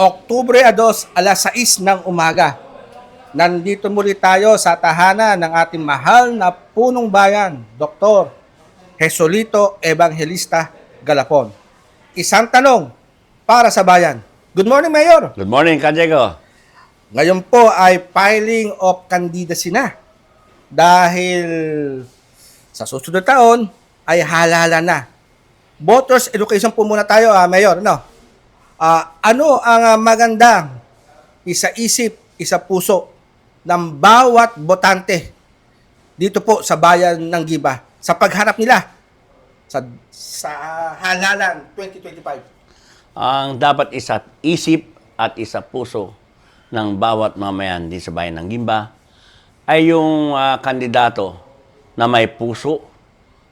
Oktubre 2, alas 6 ng umaga. Nandito muli tayo sa tahanan ng ating mahal na punong bayan, Dr. Jesolito Evangelista Galapon. Isang tanong para sa bayan. Good morning, Mayor. Good morning, Kajego. Ngayon po ay filing of candidacy na. Dahil sa susunod taon ay halala na. Voters education po muna tayo, ah, Mayor. No? Ah, ano ang ah, magandang isa-isip, isa-puso ng bawat botante dito po sa bayan ng Giba sa pagharap nila sa, sa halalan 2025? Ang dapat isa isip at isa puso ng bawat mamayan di sa bayan ng Gimba ay yung ah, kandidato na may puso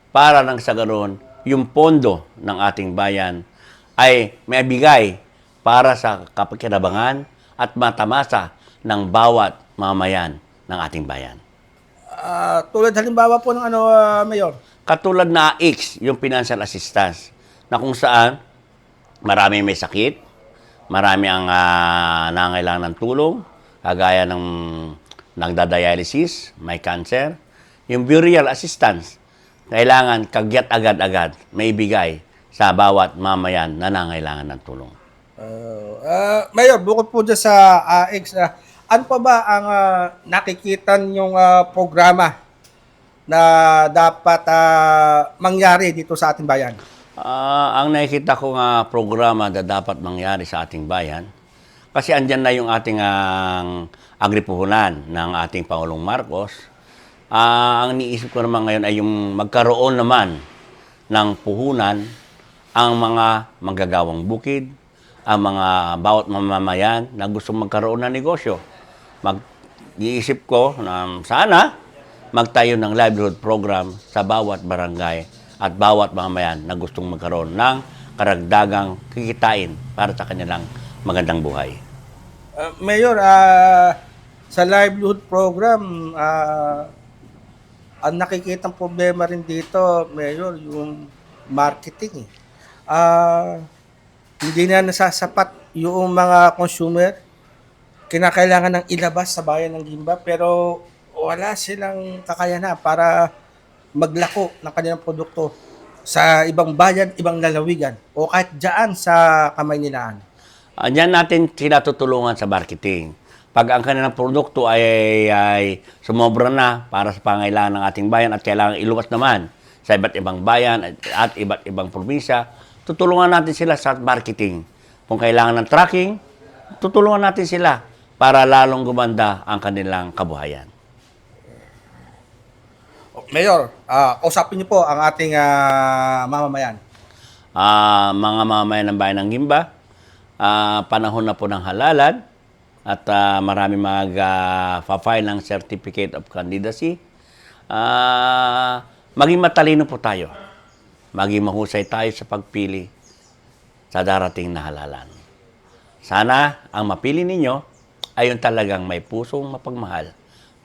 para nang sa ganoon yung pondo ng ating bayan ay may bigay para sa kapakinabangan at matamasa ng bawat mamayan ng ating bayan. Ah, tulad halimbawa po ng ano, ah, Mayor? Katulad na X, yung financial assistance, na kung saan marami may sakit, marami ang uh, nangailangan ng tulong, kagaya ng nagdadialysis, may cancer. Yung burial assistance, kailangan kagyat agad-agad may ibigay sa bawat mamayan na nangailangan ng tulong. Uh, ah, Mayor, bukod po dyan sa AX, ah, ano pa ba ang ah, nakikita yung programa na dapat ah, mangyari dito sa ating bayan? Ah, ang nakikita ko nga programa na dapat mangyari sa ating bayan, kasi andyan na yung ating ang agripuhunan ng ating Pangulong Marcos. Ah, ang niisip ko naman ngayon ay yung magkaroon naman ng puhunan ang mga manggagawang bukid, ang mga bawat mamamayan na gusto magkaroon ng negosyo. Mag iisip ko na sana magtayo ng livelihood program sa bawat barangay at bawat mamamayan na gustong magkaroon ng karagdagang kikitain para sa kanilang magandang buhay. Ah, Mayor, ah, sa livelihood program, ah, ang nakikitang problema rin dito, Mayor, yung marketing. eh. Ah, hindi na nasasapat yung mga consumer. Kinakailangan ng ilabas sa bayan ng Gimba, pero wala silang kakayanan para maglako ng kanilang produkto sa ibang bayan, ibang lalawigan, o kahit dyan sa Kamaynilaan. Andiyan natin sila tutulungan sa marketing. Pag ang kanilang produkto ay, ay sumobra na para sa pangailangan ng ating bayan at kailangan iluwas naman sa iba't ibang bayan at, at iba't ibang probinsya, tutulungan natin sila sa marketing. Kung kailangan ng tracking, tutulungan natin sila para lalong gumanda ang kanilang kabuhayan. Mayor, ah, usapin niyo po ang ating ah, mamamayan. Ah, mga mamamayan ng bayan ng Gimba, ah, panahon na po ng halalan at ah, marami mag-file ng Certificate of Candidacy. Ah, maging matalino po tayo. Maging mahusay tayo sa pagpili sa darating na halalan. Sana ang mapili ninyo ay yung talagang may pusong mapagmahal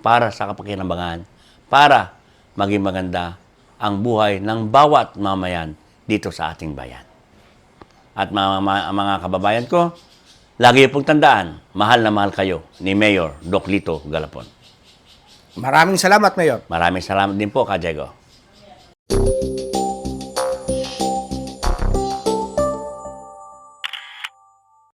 para sa kapakinabangan, para maging maganda ang buhay ng bawat mamayan dito sa ating bayan. At mga, mga, mga kababayan ko, lagi pong tandaan, mahal na mahal kayo ni Mayor Doc Lito Galapon. Maraming salamat, Mayor. Maraming salamat din po, Kajego.